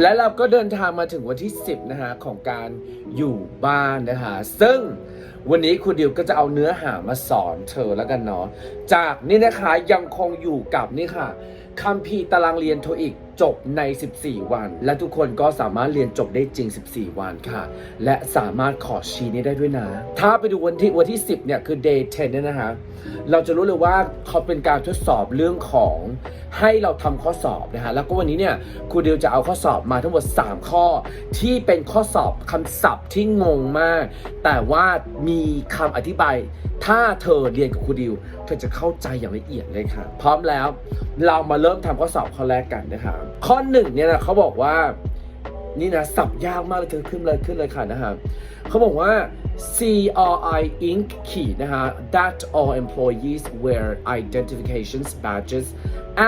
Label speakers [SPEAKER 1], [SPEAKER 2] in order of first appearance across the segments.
[SPEAKER 1] และเราก็เดินทางมาถึงวันที่ 10 นะฮะ ของการอยู่บ้านนะฮะ ซึ่งวันนี้คุณดิวก็จะเอาเนื้อหามาสอนเธอแล้วกันเนาะจากนี่นะคะยังคงอยู่กับนี่ค่ะคัมภีร์ตารางเรียนโทอีก จบใน 14 วัน และทุกคนก็สามารถเรียนจบได้จริง 14 วันค่ะ และสามารถขอชีนี้ได้ด้วยนะ ถ้าไปดูวันที่วันที่ 10 เนี่ย คือ day 10 เนี่ยนะคะ เราจะรู้เลยว่าเขาเป็นการทดสอบเรื่องของให้เราทำข้อสอบนะฮะแล้วก็วันนี้เนี่ยครูดิวจะเอาข้อสอบมาทั้งหมด 3 ข้อ ที่เป็นข้อสอบคำศัพท์ที่งงมาก แต่ว่ามีคำอธิบาย ถ้าเธอเรียนกับครูดิว เธอจะเข้าใจอย่างละเอียดเลยค่ะ พร้อมแล้วเรามาเริ่มทำข้อสอบข้อแรกกันนะคะ ข้อหนึ่งเนี่ยนะเขาบอกว่านี่นะสับยากมากเลยเธอขึ้นเลยขึ้นเลยค่ะนะฮะเขาบอกว่า CRI Inc. ขีดนะฮะ that all employees wear identifications badges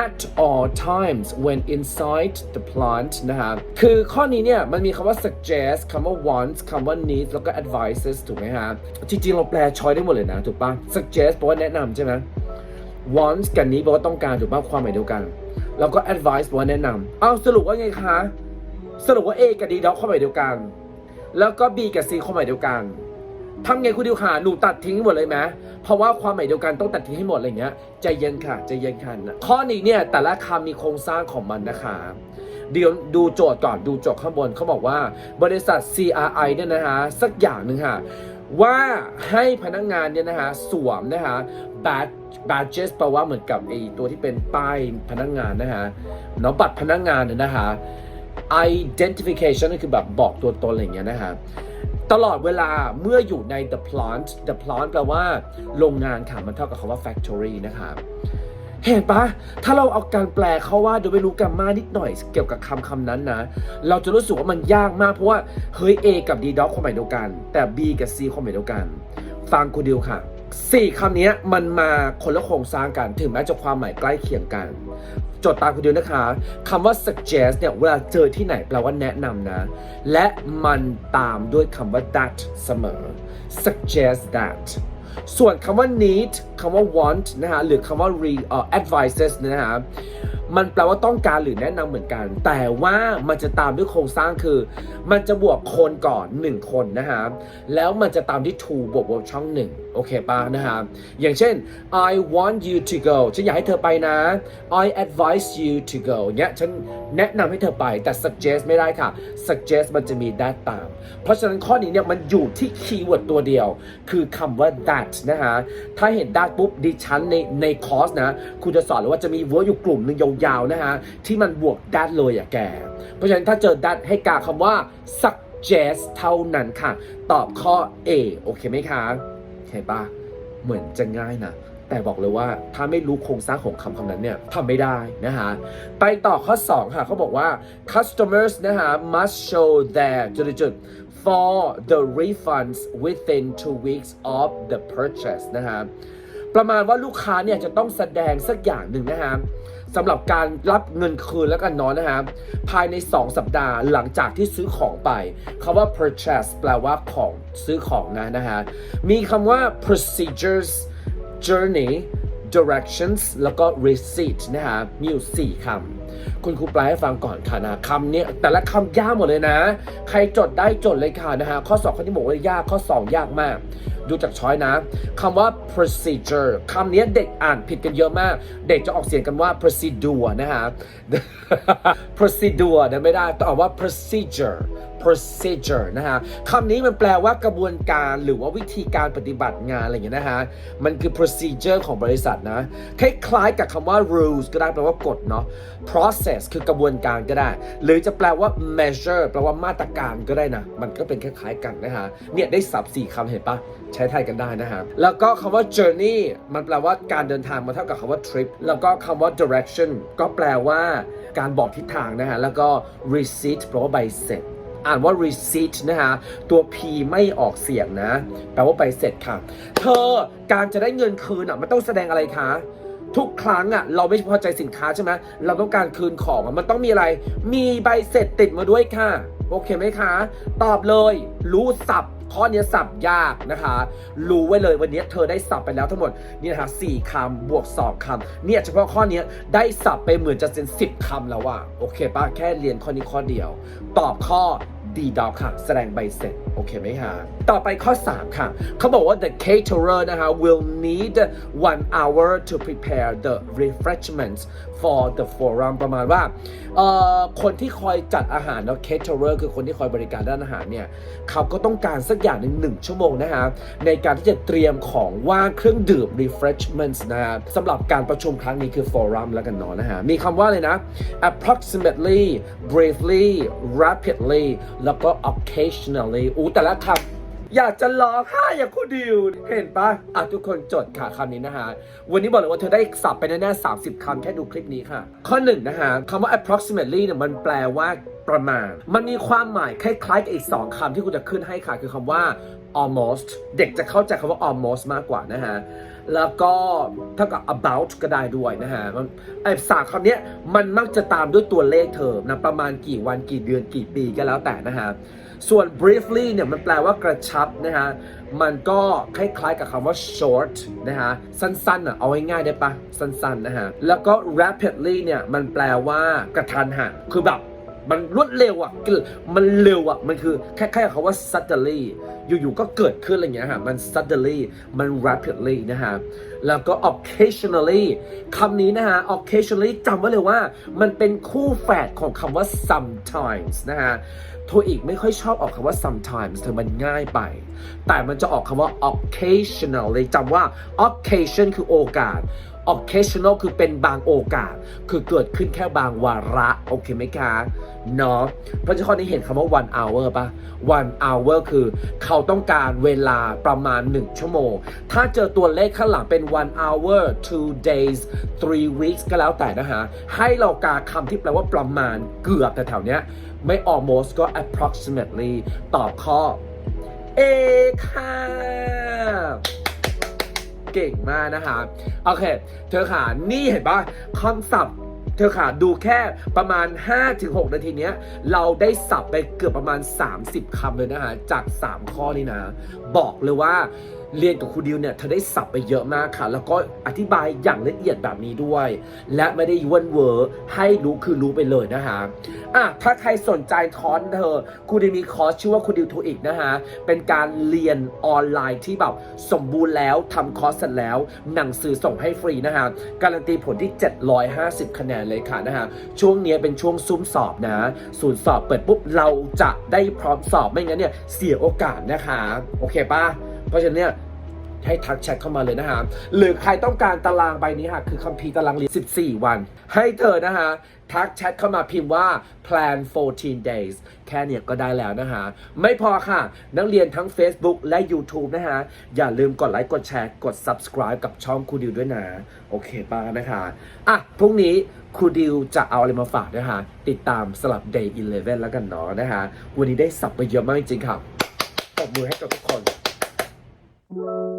[SPEAKER 1] at all times when inside the plant นะฮะคือข้อนี้เนี่ยมันมีคำว่า suggest คำว่า wants คำว่า needs แล้วก็ advises ถูกไหมฮะ จริงๆ เราแปลช้อยได้หมดเลยนะ ถูกปะ suggest แปลว่าแนะนำใช่ไหม wants กับนี้แปลว่าต้องการถูกป่ะความหมายเดียวกัน แล้วก็ advice แปลว่าแนะนำเอาสรุปว่าไงคะ สรุปว่า A กับ D ด็อกความหมายเดียวกัน แล้วก็ B กับ C ความหมายเดียวกันทำไงคุณดิวขาหนูตัดทิ้งหมดเลยไหมเพราะว่าความหมายเดียวกันต้องตัดทิ้งให้หมดอะไรเงี้ยใจเย็นค่ะใจเย็นค่ะนะข้อนี้เนี่ยแต่ละคำมีโครงสร้างของมันนะคะเดี๋ยวดูโจทย์ก่อนดูโจทย์ข้างบนเขาบอกว่า บริษัท CRI เนี่ยนะฮะสักอย่างหนึ่งค่ะ ว่าให้พนักงานเนี่ยนะฮะสวมนะฮะ badge badges แปลว่าเหมือนกับไอตัวที่เป็นป้ายพนักงานนะฮะเนาะบัตรพนักงานเนี่ยนะฮะ identification ก็คือแบบบอกตัวตนอะไรอย่างเงี้ยนะฮะตลอดเวลาเมื่ออยู่ใน the plant the plant แปลว่าโรงงานค่ะ มันเท่ากับคำว่า factory นะครับ เห็นปะถ้าเราเอาการแปลเขาว่าโดยไม่รู้กรรมานิดหน่อยเกี่ยวกับคำคำนั้นนะ เราจะรู้สึกว่ามันยากมากเพราะว่าเฮ้ย A กับ D dog ความหมายเดียวกัน แต่ B กับ C ความหมายเดียวกัน ฟังกูดิวค่ะสี่คำนี้มันมาคนละโครงสร้างกัน ถึงแม้จะความหมายใกล้เคียงกัน จดตามคุณดิวนะคะคำว่า suggest เนี่ยเวลาเจอที่ไหนแปลว่าแนะนำนะ และมันตามด้วยคำว่า that เสมอ suggest that ส่วนคำว่า need คำว่า want นะฮะหรือคำว่า re uh, advises นะฮะ มันแปลว่าต้องการหรือแนะนำเหมือนกัน แต่ว่ามันจะตามด้วยโครงสร้างคือ มันจะบวกคนก่อน 1 คนนะฮะแล้วมันจะตามที่ to บวกบวกช่อง1โอเคป่ะนะฮะอย่างเช่น I want you to go ฉันอยากให้เธอไปนะ I advise you to go เนี้ยฉันแนะนำให้เธอไปแต่ suggest ไม่ได้ค่ะ suggest มันจะมี that ตาม เพราะฉะนั้นข้อนี้เนี่ยมันอยู่ที่คีย์เวิร์ดตัวเดียว คือคำว่า that นะฮะถ้าเห็น that ปุ๊บดิฉันในในคอร์สนะคุณจะสอนเลยว่าจะมี word อยู่กลุ่มหนึ่งยาวๆนะฮะ ที่มันบวก that เลยอะแก เพราะฉะนั้นถ้าเจอ that ให้กาคำว่า suggest เท่านั้นค่ะ ตอบข้อ A โอเคไหมคะเห็นปะเหมือนจะง่ายนะ แต่บอกเลยว่าถ้าไม่รู้โครงสร้างของคำคำนั้นเนี่ยทำไม่ได้นะฮะ ไปต่อข้อ 2 ค่ะเขาบอกว่า customers นะฮะ must show their จุดๆ for the refunds within two weeks of the purchase นะฮะประมาณว่าลูกค้าเนี่ยจะต้องแสดงสักอย่างหนึ่งนะฮะ สำหรับการรับเงินคืนแล้วกันเนอนนะฮะภายใน 2 สัปดาห์หลังจากที่ซื้อของไปคำว่า purchase แปลว่าของซื้อของนะนะฮะมีคำว่า procedures journey directions แล้วก็ receipt นะฮะมีอยู่ 4คำ คุณครูแปลให้ฟังก่อนค่ะนะคำนี้แต่ละคำยากหมดเลยนะ ใครจดได้จดเลยค่ะนะฮะข้อสอบข้อที่บอกว่ายากข้อ 2 ยากมาก ดูจากช้อยนะคำว่า procedure คำนี้เด็กอ่านผิดกันเยอะมาก เด็กจะออกเสียงกันว่า procedure นะฮะ procedure นะไม่ได้ต้องออกว่า procedure procedure นะฮะคำนี้มันแปลว่ากระบวนการหรือว่าวิธีการปฏิบัติงานอะไรอย่างเงี้ยนะฮะ มันคือ procedure ของบริษัทนะ คล้ายๆกับคำว่า rules ก็ได้แปลว่ากฎเนาะ process คือกระบวนการก็ได้ หรือจะแปลว่า measure แปลว่ามาตรการก็ได้นะ มันก็เป็นคล้ายๆกันนะฮะ เนี่ยได้สับสี่คำเห็นปะใช้ไทยกันได้นะฮะ แล้วก็คำว่า journey มันแปลว่าการเดินทางมาเท่ากับคำว่า trip แล้วก็คำว่า direction ก็แปลว่าการบอกทิศทางนะฮะ แล้วก็ receipt แปลว่าใบเสร็จ อ่านว่า receipt นะคะตัว P ไม่ออกเสียงนะ แปลว่าไปเสร็จค่ะ เธอการจะได้เงินคืนอะมันต้องแสดงอะไรคะทุกครั้งอะเราไม่พอใจสินค้าใช่ไหมเราต้องการคืนของมันต้องมีอะไร มีใบเสร็จติดมาด้วยค่ะ โอเคไหมคะ ตอบเลย รู้สับข้อนี้สับยากนะคะ รู้ไว้เลยวันนี้เธอได้สับไปแล้วทั้งหมดนี่นะคะสี่คำบวกสองคำเนี่ยเฉพาะข้อนี้ได้สับไปเหมือนจะเป็นสิบคำแล้วอะโอเคปะแค่เรียนข้อนี้ข้อเดียว ตอบข้อ ดีดอกค่ะ แสดงใบเสร็จ โอเคไหมฮะต่อไปข้อ 3 ค่ะ เขาบอกว่า the caterer นะคะ will need one hour to prepare the refreshments for the forum ประมาณว่าคนที่คอยจัดอาหารแล้ว caterer คือคนที่คอยบริการด้านอาหารเนี่ย เขาก็ต้องการสักอย่างหนึ่งหนึ่งชั่วโมงนะฮะในการที่จะเตรียมของว่างเครื่องดื่ม refreshments นะฮะสำหรับการประชุมครั้งนี้คือ forum แล้วกันเนาะนะฮะ มีคำว่าเลยนะ approximately briefly rapidly แล้วก็ occasionally อู้แต่ละคำอยากจะร้องไห้อย่างคุณดิว เห็นปะอะทุกคนจดค่ะคำนี้นะฮะวันนี้บอกเลยว่าเธอได้สับไปแน่ๆ30 คำแค่ดูคลิปนี้ค่ะ ข้อหนึ่งนะฮะคำว่า approximately เนี่ยมันแปลว่าประมาณ มันมีความหมายคล้ายๆกับอีกสองคำที่กูจะขึ้นให้ค่ะ คือคำว่า almost เด็กจะเข้าใจคำว่า almost มากกว่านะฮะ แล้วก็เท่ากับ about ก็ได้ด้วยนะฮะมันไอ้สามคำนี้มันมักจะตามด้วยตัวเลขเทอมนะประมาณกี่วันกี่เดือนกี่ปีก็แล้วแต่นะฮะส่วน briefly เนี่ยมันแปลว่ากระชับนะฮะมันก็คล้ายๆกับคำว่า short นะฮะสั้นๆอะเอาง่ายๆได้ปะสั้นๆนะฮะแล้วก็ rapidly เนี่ยมันแปลว่ากระทันหันคือแบบ มันรวดเร็วอะมันเร็วอะมันคือแค่แค่คำว่า suddenly อยู่ๆก็เกิดขึ้นอะไรอย่างเงี้ยฮะมัน suddenly มัน rapidly นะฮะแล้วก็ occasionally คำนี้นะฮะ occasionally จำไว้เลยว่ามันเป็นคู่แฝดของคำว่า sometimes นะฮะโทอีกไม่ค่อยชอบออกคำว่า sometimes เธอมันง่ายไป แต่มันจะออกคำว่า occasionally จำว่า occasion คือโอกาส occasional คือเป็นบางโอกาส คือเกิดขึ้นแค่บางวาระ โอเคไหมคะเนาะเพราะฉะนั้นนี้เห็นคำว่า one hour ปะ one hour คือเขาต้องการเวลาประมาณ 1 ชั่วโมง ถ้าเจอตัวเลขข้างหลังเป็น one hour two days three weeks ก็แล้วแต่นะฮะ ให้เรากาคำที่แปลว่าประมาณเกือบแต่แถวเนี้ย ไม่ almost ก็ approximately ตอบข้อเอค่ะ เก่งมากนะคะโอเค เธอขานี่เห็นปะคำศัพท์เธอขาดูแค่ประมาณ 5-6 นาทีเนี้ย เราได้สับไปเกือบประมาณ 30 คำเลยนะฮะจาก 3 ข้อนี้นะ บอกเลยว่า เรียนกับครูดิวเนี่ยเธอได้สับไปเยอะมากค่ะ แล้วก็อธิบายอย่างละเอียดแบบนี้ด้วย และไม่ได้ยวนเวอร์ให้รู้คือรู้ไปเลยนะฮะอะถ้าใครสนใจคอร์สเธอครูดิวมีคอร์สชื่อว่าครูดิวทูอีกนะฮะเป็นการเรียนออนไลน์ที่แบบสมบูรณ์แล้วทำคอร์สเสร็จแล้ว หนังสือส่งให้ฟรีนะฮะการันตีผลที่ 750 คะแนนเลยค่ะนะฮะช่วงนี้เป็นช่วงซุ่มสอบนะศูนย์สอบเปิดปุ๊บเราจะได้พร้อมสอบไม่งั้นเนี่ยเสียโอกาสนะคะ โอเคปะ เพราะฉะนั้นเนี่ยให้ทักแชทเข้ามาเลยนะฮะ หรือใครต้องการตารางใบนี้ค่ะคือคัมภีร์ตารางเรียน 14 วัน ให้เธอนะฮะ ทักแชทเข้ามาพิมพ์ว่า plan 14 days แค่เนี้ยก็ได้แล้วนะฮะ ไม่พอค่ะ นักเรียนทั้ง Facebook และ YouTube นะฮะ อย่าลืมกดไลค์กดแชร์กด subscribe กับช่องครูดิวด้วยนะ โอเคป้านะคะอะพรุ่งนี้ครูดิวจะเอาอะไรมาฝากนะคะติดตามสลับ day 11 แล้วกันเนาะนะฮะวันนี้ได้สับไปเยอะมากจริงๆค่ะตบมือให้กับทุกคน Thank you.